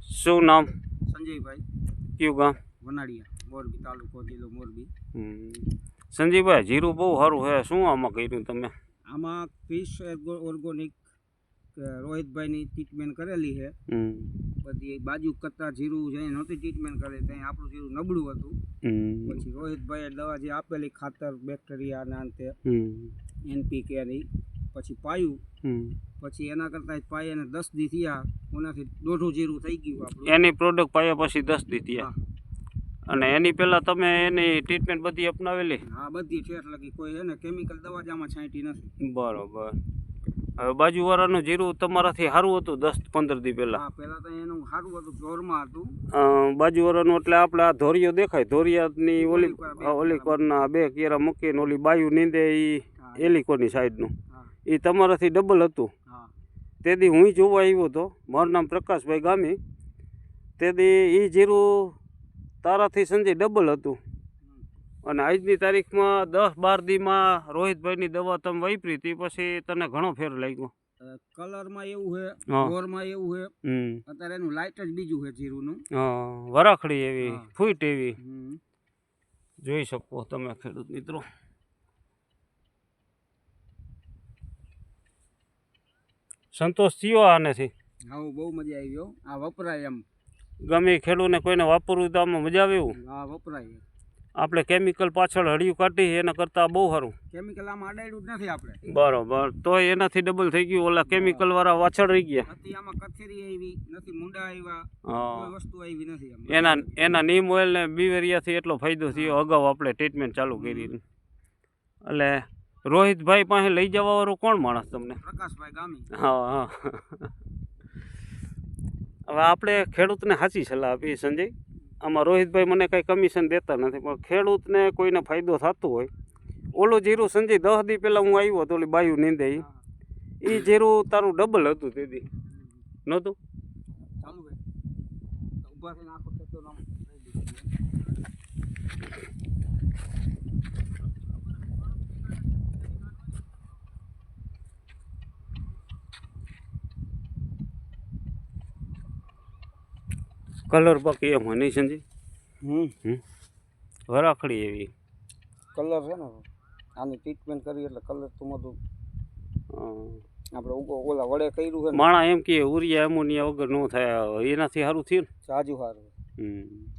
શું નામ? સંજયભાઈ કયું ગામ? વનાડિયા મોરબી તાલુકો જિલ્લો મોરબી. હમ. સંજીવભાઈ જીરું બહુ સારું છે. શું આમાં કર્યું તમે? આમાં ફિશ ઓર્ગોનિક રોહિતભાઈની ટ્રીટમેન્ટ કરેલી છે. પછી બધી બાજુ કરતા જીરું જે નહોતી ટ્રીટમેન્ટ કરેલી ત્યાં આપણું જીરું નબળું હતું. પછી રોહિતભાઈએ દવા જે આપેલી ખાતર બેક્ટેરિયાના અંતે હમ. એનપીકેની પછી પાયું. પછી એના કરતાં પાયા અને દસ દી થયા એનાથી દોઢું જીરું થઈ ગયું આપણું. એની પ્રોડક્ટ પાયા પછી દસ દી થયા. અને એની પહેલાં તમે એની ટ્રીટમેન્ટ બધી અપનાવેલી? આ બધી ઠેઠ લગી કોઈ એને કેમિકલ દવા જ આમાં છાંટી નથી. બરોબર. હવે બાજુવાળાનું જીરું તમારાથી સારું હતું દસ પંદર દી પહેલાં? હા પહેલાં તો એનું સારું હતું જોરમાં હતું. બાજુવાળાનું એટલે આપણે આ ધોરિયો દેખાય ધોરિયાની ઓલી ઓલીકોરના બે કેરા મૂકીને ઓલી બાયુ નીંદે એ હા. એલિકોની સાઈડનું. એ તમારાથી ડબલ હતું. હા તેથી હું જોવા આવ્યો હતો. મારું નામ પ્રકાશભાઈ ગામી. તેથી એ જીરું તારાથી સંજય ડબલ હતું. અને આજની તારીખમાં દસ બાર દીમાં રોહિતભાઈની દવા તમે વાપરી હતી પછી તને ઘણો ફેર લાગ્યો. કલરમાં એવું છે હા. એવું છે અત્યારે એનું લાઇટ જ બીજું છે જીરુંનું. વરાખડી એવી. ફૂટ એવી. જોઈ શકો તમે ખેડૂત મિત્રો. સંતોષ થયો આનેથી. હા બહુ મજા આવી ગયો આ વપરાય એમ. ગમે ખેડૂતને કોઈને વાપરવું તો આમાં મજા આવે એવું. આ વપરાય આપણે કેમિકલ પાછળ હળિયું કાઢી એના કરતાં બહુ સારું. કેમિકલ આમાં અડાડ્યું જ નથી આપણે. બરોબર. તોય એનાથી ડબલ થઈ ગયું. ઓલા કેમિકલ વાળા વાછળ રહી ગયા. નથી આમાં કથેરી આવી નથી મુંડા આવ્યા કોઈ વસ્તુ આવી નથી એના એના નીમ ઓઇલ ને બીવેરિયાથી એટલો ફાયદો થયો. અગાઉ આપણે ટ્રીટમેન્ટ ચાલુ કરી. એટલે રોહિતભાઈ પાસે લઈ જવા વાળો કોણ માણસ તમને? પ્રકાશભાઈ ગામી. હા હા. હવે આપણે ખેડૂતને સાચી સલાહ આપી સંજય. આમાં રોહિતભાઈ મને કંઈ કમિશન દેતા નથી પણ ખેડૂતને કોઈને ફાયદો થતો હોય. ઓલું જીરું સંજય દસ દી પહેલાં હું આવ્યો હતો ઓલી બાયું નીંદે એ જીરું તારું ડબલ હતું તેથી નહોતું? ઊભા થઈને આખો ખેતર આમ લઈ લીધું. કલર બાકી એમ હોય નહીં હમ. વરાખડી એવી. કલર છે ને આની ટ્રીટમેન્ટ કરી એટલે કલર તો બધું આપણે ઓલા વડે કર્યું છે માણા એમ કે ઉરિયા એમોનિયા વગર ન થાય એનાથી સારું થયું ને? સાજુ સારું. હમ.